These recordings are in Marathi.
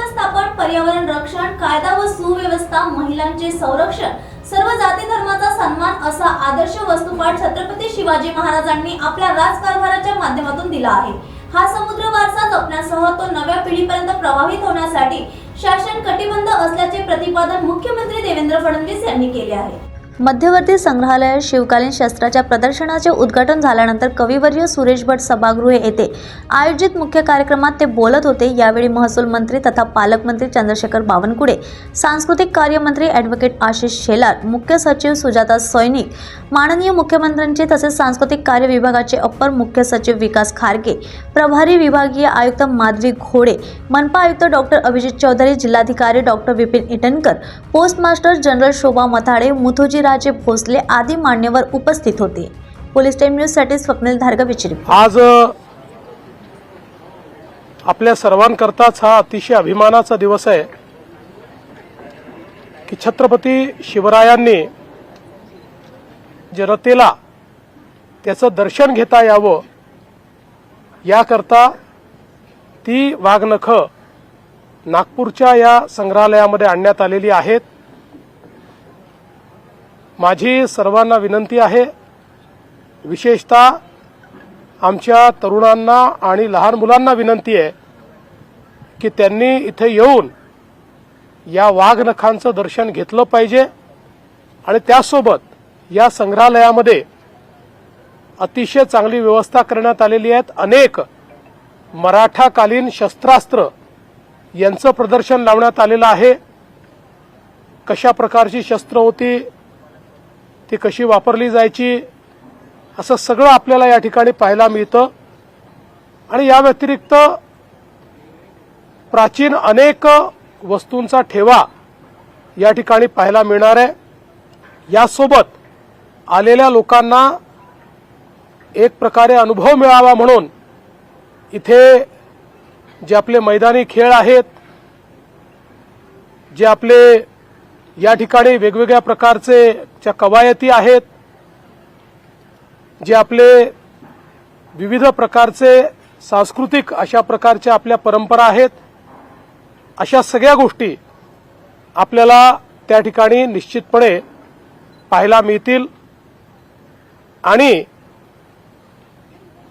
व्यवस्थापन पर्यावरण रक्षण कायदा व सुव्यवस्था महिलांचे संरक्षण सर्व जाती धर्माचा सन्मान असा आदर्श वस्तुपाठ छत्रपती शिवाजी महाराजांनी आपल्या राजकारभाराच्या माध्यमातून दिला आहे. हा समुद्र वारसा जपण्यासह तो नव्या पिढीपर्यंत प्रवाहित होण्यासाठी शासन कटिबंध असल्याचे प्रतिपादन मुख्यमंत्री देवेंद्र फडणवीस यांनी केले आहे. मध्यवर्ती संग्रहालयात शिवकालीन शस्त्राच्या प्रदर्शनाचे उद्घाटन झाल्यानंतर कविवर्य सुरेश भट सभागृहे येथे आयोजित मुख्य कार्यक्रमात ते बोलत होते. यावेळी महसूल मंत्री तथा पालकमंत्री चंद्रशेखर बावनकुळे सांस्कृतिक कार्यमंत्री ॲडव्होकेट आशिष शेलार मुख्य सचिव सुजाता सैनिक माननीय मुख्यमंत्र्यांचे तसेच सांस्कृतिक कार्य विभागाचे अप्पर मुख्य सचिव विकास खारगे प्रभारी विभागीय आयुक्त माधवी घोडे मनपा आयुक्त डॉक्टर अभिजित चौधरी जिल्हाधिकारी doctor Vipin Itankar post master general Shobha Mathade Muthojiraje Bhosale आदी मान्यवर उपस्थित होते. पोलीस टाइम न्यूजसाठी स्वप्नील धारगा विचारी आज आपल्या सर्वांकरताच हा अतिशय अभिमानाचा दिवस आहे की छत्रपती शिवरायांनी जनतेला त्याचं दर्शन घेता यावं याकरता ती वाघनखं नागपूरच्या या संग्रहालयामध्ये आणण्यात आलेली आहेत. माझी सर्वांना विनंती आहे विशेषतः आमच्या तरुणांना आणि लहान मुलांना विनंती आहे की त्यांनी इथे येऊन या वाघनखांचं दर्शन घेतलं पाहिजे आणि त्यासोबत या संग्रहालयामध्ये अतिशय चांगली व्यवस्था करण्यात आलेली आहेत. अनेक मराठाकालीन शस्त्रास्त्र यांचं प्रदर्शन लावण्यात आलेलं आहे. कशा प्रकारची शस्त्र होती ती कशी वापरली जायची असं सगळं आपल्याला या ठिकाणी पाहायला मिळतं. आणि या व्यतिरिक्त प्राचीन अनेक वस्तूंचा ठेवा या ठिकाणी पाहायला मिळणार आहे. यासोबत आलेल्या लोकांना एक प्रकारे अनुभव मिळावा म्हणून इथे जे आपले मैदानी खेळ आहेत जे आपले या ठिकाणी वेगवेगळ्या प्रकारचे ज्या कवायती आहेत जे आपले विविध प्रकारचे सांस्कृतिक अशा प्रकारच्या आपल्या परंपरा आहेत अशा सगळ्या गोष्टी आपल्याला त्या ठिकाणी निश्चितपणे पाहायला मिळतील. आणि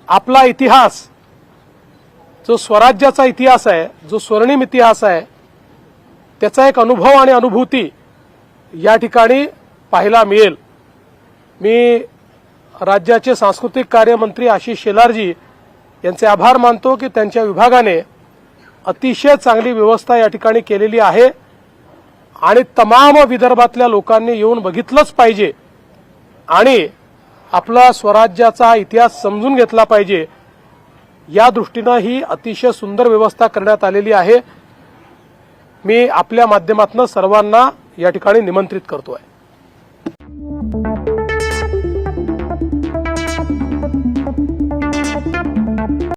आपला इतिहास जो स्वराज्याचा इतिहास आहे जो स्वर्णिम इतिहास आहे त्याचा एक अनुभव आणि अनुभूती या ठिकाणी पाहायला मिळेल. मी राज्याचे सांस्कृतिक कार्यमंत्री आशिष शेलारजी यांचे आभार मानतो की त्यांच्या विभागाने अतिशय चांगली व्यवस्था या ठिकाणी केलेली आहे आणि तमाम विदर्भातल्या लोकांनी येऊन बघितलंच पाहिजे. आणि आपला स्वराज्याचा इतिहास समजून घेतला पाहिजे. या दृष्टीनं ही अतिशय सुंदर व्यवस्था करण्यात आलेली आहे. मी आपल्या माध्यमातून सर्वांना या ठिकाणी निमंत्रित करतो आहे